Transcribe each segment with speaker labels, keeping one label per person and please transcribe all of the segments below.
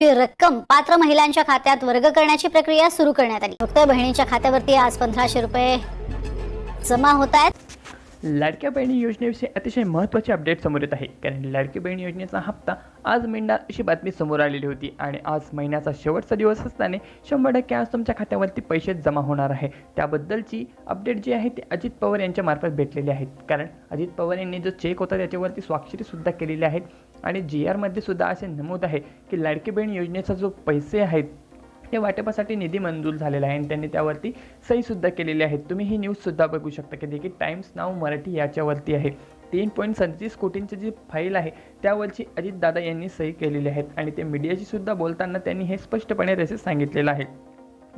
Speaker 1: ही रक्कम पात्र महिलांच्या खात्यात वर्ग करण्याची प्रक्रिया सुरू करण्यात आली. फक्त बहिणीच्या खात्यावरती आज पंधराशे रुपये जमा होत आहेत.
Speaker 2: लाडक्या बहिणी योजनेविषयी अतिशय महत्त्वाचे अपडेट समोर येत आहे. कारण लाडकी बहिणी योजनेचा हप्ता आज मिळणार अशी बातमी समोर आलेली होती आणि आज महिन्याचा शेवटचा दिवस असताना शंभर टक्के आज तुमच्या खात्यावरती पैसे जमा होणार आहे. त्याबद्दलची अपडेट जी आहे ती अजित पवार यांच्या मार्फत भेटलेली आहेत कारण अजित पवार यांनी जो चेक होता त्याच्यावरती स्वाक्षरीसुद्धा केलेली आहेत आणि जी आरमध्ये सुद्धा असे नमूद आहे की लाडकी बहीण योजनेचा जो पैसे आहेत हे वाटपासाठी निधी मंजूर झालेला आहे आणि त्यांनी त्यावरती सहीसुद्धा केलेली आहे. तुम्ही ही न्यूजसुद्धा बघू शकता की देखील टाइम्स नाव मराठी याच्यावरती आहे. तीन पॉईंट सदतीस कोटींची जी फाईल आहे त्यावरची अजितदादा यांनी सही केलेली आहेत आणि ते मीडियाशी सुद्धा बोलताना त्यांनी हे स्पष्टपणे तसे सांगितलेलं आहे.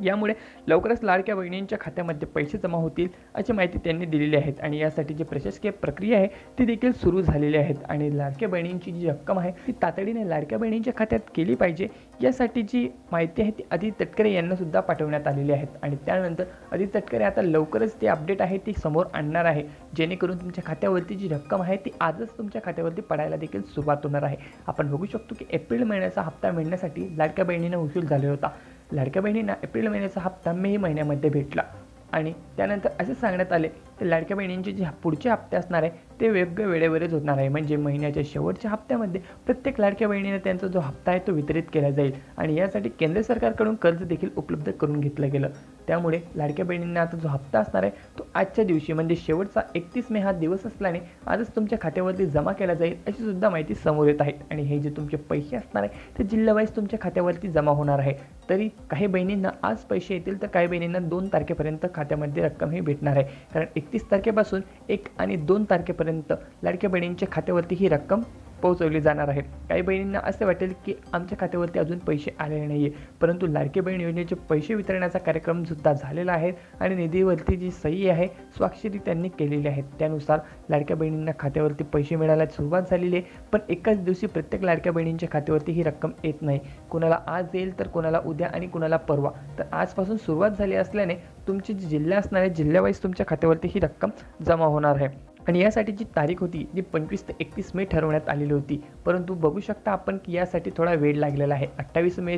Speaker 2: यामुळे लवकरच लाडक्या बहिणींच्या खात्यामध्ये पैसे जमा होतील अशी माहिती त्यांनी दिलेली आहेत आणि यासाठी जी प्रशासकीय प्रक्रिया आहे ती देखील सुरू झालेली आहेत आणि लाडक्या बहिणींची जी रक्कम आहे ती तातडीने लाडक्या बहिणींच्या खात्यात केली पाहिजे. यासाठी जी माहिती आहे ती अदित तटकरे यांनासुद्धा पाठवण्यात आलेली आहेत आणि त्यानंतर अदित तटकरे आता लवकरच ती अपडेट आहे ती समोर आणणार आहे. जेणेकरून तुमच्या खात्यावरती जी रक्कम आहे ती आजच तुमच्या खात्यावरती पडायला देखील सुरुवात होणार आहे. आपण बघू शकतो की एप्रिल महिन्याचा हप्ता मिळण्यासाठी लाडक्या बहिणींना उशीर झालेला होता. लाडक्या बहिणींना एप्रिल महिन्याचा हप्ता मे महिन्यामध्ये भेटला. आणि त्यानंतर असे सांगण्यात आले की लाडक्या बहिणींचे जे पुढचे हप्ते असणार आहे ते योग्य वेळेवरच होणार आहे. म्हणजे महिन्याच्या शेवटच्या हप्त्यामध्ये प्रत्येक लाडक्या बहिणीने त्यांचा जो हप्ता आहे तो वितरित केला जाईल. आणि यासाठी केंद्र सरकारकडून कर्ज देखील उपलब्ध करून घेतलं गेलं. त्यामुळे लाडक्या बहिणींना आता जो हप्ता असणार आहे तो आजच्या दिवशी म्हणजे शेवटचा एकतीस मे हा दिवस असल्याने आजच तुमच्या खात्यावरती जमा केला जाईल अशी सुद्धा माहिती समोर येत आहे. आणि हे जे तुमचे पैसे असणार आहे ते जिल्हावाईज तुमच्या खात्यावरती जमा होणार आहे. तरी काही बहिणींना आज पैसे येतील तर काही बहिणींना दोन तारखेपर्यंत खात्यामध्ये रक्कम ही भेटणार आहे. कारण एकतीस तारखेपासून एक आणि दोन तारखेपर्यंत लाडक्या बहिणींच्या खात्यावरती ही रक्कम पोहोचवली जाणार आहे काही बहिणींना असे वाटेल की आमच्या खात्यावरती अजून पैसे आलेले नाही आहे परंतु लाडके बहीण योजनेचे पैसे वितरणाचा कार्यक्रम सुद्धा झालेला आहे आणि निधीवरती जी सही आहे स्वाक्षरी त्यांनी केलेली आहे. त्यानुसार लाडक्या बहिणींना खात्यावरती पैसे मिळायला सुरुवात झालेली आहे पण एकाच दिवशी प्रत्येक लाडक्या बहिणींच्या खात्यावरती ही रक्कम येत नाही. कुणाला आज येईल तर कुणाला उद्या आणि कुणाला परवा. तर आजपासून सुरुवात झाली असल्याने तुमचे जे जिल्हे असणार आहे जिल्ह्यावाईज तुमच्या खात्यावरती ही रक्कम जमा होणार आहे. आणि यासाठी जी तारीख होती जी पंचवीस ते एकतीस मे ठरवण्यात आलेली होती. परंतु बघू शकता आपण की यासाठी थोडा वेळ लागलेला आहे. अठ्ठावीस मे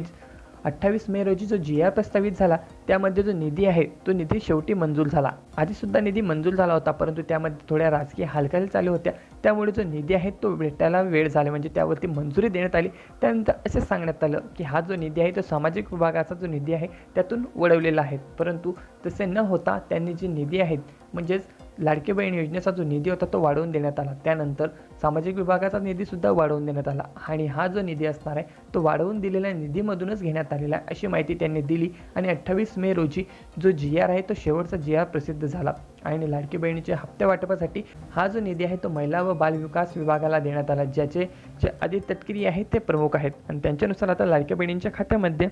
Speaker 2: अठ्ठावीस मे रोजी जो जी आर प्रस्तावित झाला त्यामध्ये जो निधी आहे तो निधी शेवटी मंजूर झाला. आधीसुद्धा निधी मंजूर झाला होता परंतु त्यामध्ये थोड्या राजकीय हालचाली चालू होत्या. त्यामुळे जो निधी आहे तो भेटायला वेळ झाला. म्हणजे त्यावरती मंजुरी देण्यात आली. त्यानंतर असे सांगण्यात आलं की हा जो निधी आहे तो सामाजिक विभागाचा जो निधी आहे त्यातून वळवलेला आहे. परंतु तसे न होता त्यांनी जे निधी आहेत म्हणजेच लाडकी बहीण योजनेचा जो निधी होता तो वाढवून देण्यात आला. त्यानंतर सामाजिक विभागाचा निधीसुद्धा वाढवून देण्यात आला आणि हा जो निधी असणार आहे तो वाढवून दिलेल्या निधीमधूनच घेण्यात आलेला आहे अशी माहिती त्यांनी दिली आणि अठ्ठावीस मे रोजी जो जी आर आहे तो शेवटचा जी आर प्रसिद्ध झाला. आणि लाडकी बहिणीच्या हप्त्या वाटपासाठी हा जो निधी आहे तो महिला व बालविकास विभागाला देण्यात आला. ज्याचे जे आदित्य तटकरी आहेत ते प्रमुख आहेत. आणि त्यांच्यानुसार आता लाडक्या बहिणींच्या खात्यामध्ये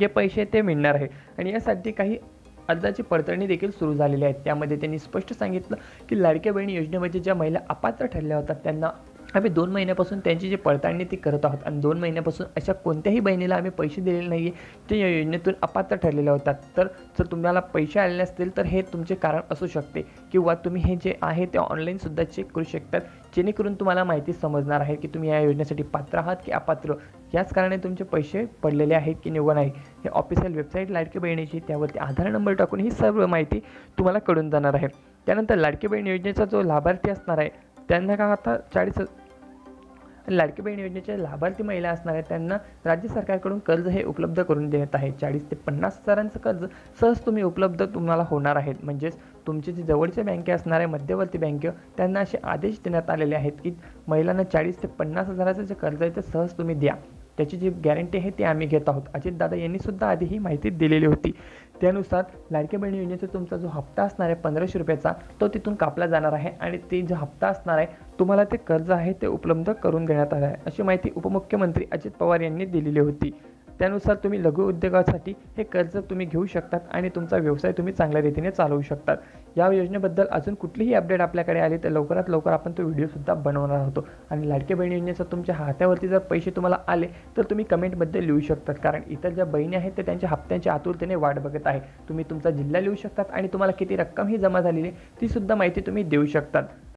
Speaker 2: जे पैसे ते मिळणार आहे. आणि यासाठी काही अर्जाची पडताळणी देखील सुरू झालेली आहे. त्यामध्ये त्यांनी स्पष्ट सांगितलं की लाडक्या बहिणी योजनेमध्ये ज्या महिला अपात्र ठरल्या होत्या त्यांना आम्ही दोन महिन्यापासून त्यांची जी पडताळणी ती करत आहोत. आणि दोन महिन्यापासून अशा कोणत्याही बहिणीला आम्ही पैसे दिलेले नाही आहे ते या योजनेतून अपात्र ठरलेल्या होतात. तर जर तुम्हाला पैसे आले नसतील तर हे तुमचे कारण असू शकते. किंवा तुम्ही हे जे आहे ते ऑनलाईनसुद्धा चेक करू शकतात. जेणेकरून तुम्हाला माहिती समजणार आहे की तुम्ही या योजनेसाठी पात्र आहात की अपात्र. याच कारणाने तुमचे पैसे पडलेले आहेत की निव्वळ नाही हे ऑफिशियल वेबसाईट लाडकी बहिणीची त्यावरती आधार नंबर टाकून ही सर्व माहिती तुम्हाला कळून जाणार आहे. त्यानंतर लाडकी बहीण योजनेचा जो लाभार्थी असणार आहे त्यांना का आता चाळीस लाडकी बहीण योजनेच्या लाभार्थी महिला असणाऱ्या त्यांना राज्य सरकारकडून कर्ज हे उपलब्ध करून देण्यात आहे. चाळीस ते पन्नास हजारांचं कर्ज सहज तुम्ही उपलब्ध तुम्हाला होणार आहेत. म्हणजेच तुमचे जे जवळच्या बँके असणाऱ्या मध्यवर्ती बँके त्यांना असे आदेश देण्यात आलेले आहेत की महिलांना चाळीस ते पन्नास हजाराचं जे कर्ज आहे ते सहज तुम्ही द्या. त्याची जी गॅरंटी आहे ती आम्ही घेत आहोत. अजितदादा यांनीसुद्धा आधी ही माहिती दिलेली होती. त्यानुसार लाडकी बहिणी योजनेचा तुमचा जो हप्ता असणार आहे पंधराशे रुपयाचा तो तिथून कापला जाणार आहे आणि ते जो हप्ता असणार आहे तुम्हाला ते कर्ज आहे ते उपलब्ध करून देण्यात आलं आहे. अशी माहिती उपमुख्यमंत्री अजित पवार यांनी दिलेली होती. त्यानुसार तुम्ही लघु उद्योगासाठी हे कर्ज तुम्ही घेऊ शकतात आणि तुमचा व्यवसाय तुम्ही चांगल्या रीतीने चालवू शकतात. या योजनेबद्दल अजून कुठलीही अपडेट आपल्याकडे आली तर लवकरात लवकर आपण तो व्हिडिओसुद्धा बनवणार होतो आणि लाडके बहीण योजनेचा तुमच्या हातावरती जर पैसे तुम्हाला आले तर तुम्ही कमेंटमध्ये लिहू शकतात. कारण इतर ज्या बहिणी आहेत ते त्यांच्या हप्त्यांच्या आतुरतेने वाट बघत आहे तुम्ही तुमचा जिल्हा लिहू शकतात आणि तुम्हाला किती रक्कम ही जमा झालेली आहे तीसुद्धा माहिती तुम्ही देऊ शकतात.